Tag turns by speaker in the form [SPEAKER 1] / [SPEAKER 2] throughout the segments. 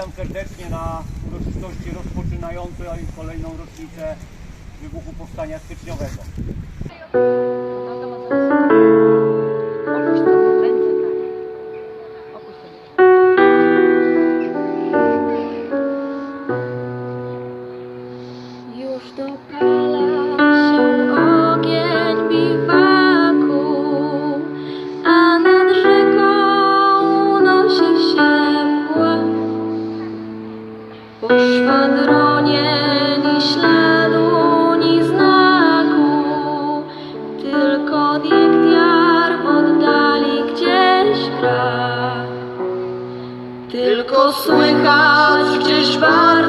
[SPEAKER 1] Witam serdecznie na uroczystości rozpoczynającej kolejną rocznicę wybuchu Powstania Styczniowego.
[SPEAKER 2] Już się Po szwadronie ni śladu, ni znaku, tylko diektiar w oddali gdzieś gra. Tylko słychać gdzieś bardzo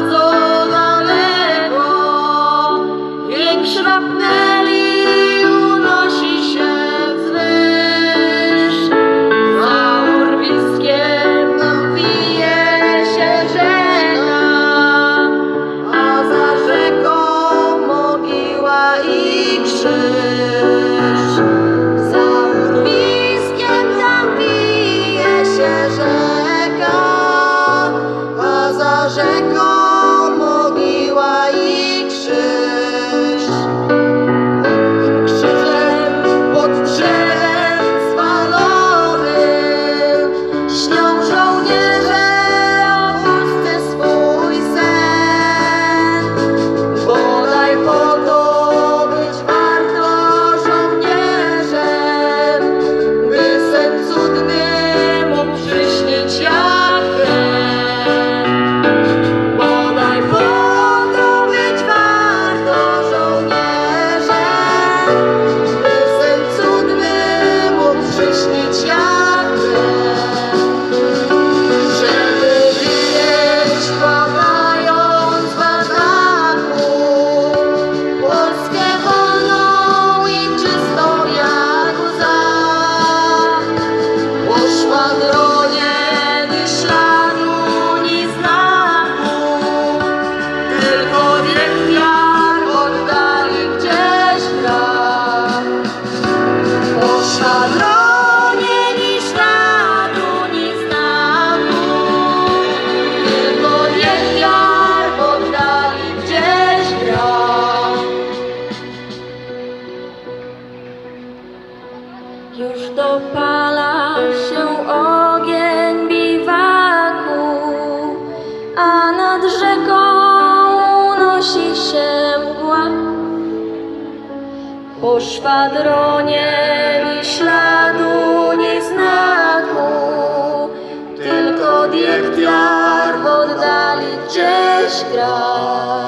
[SPEAKER 2] krzyż Za urwiskiem tam wije się rzeka Już dopala się ogień biwaku, a nad rzeką unosi się mgła. Po szwadronie ni śladu, ni znaku, tylko diektiar w oddali gdzieś gra.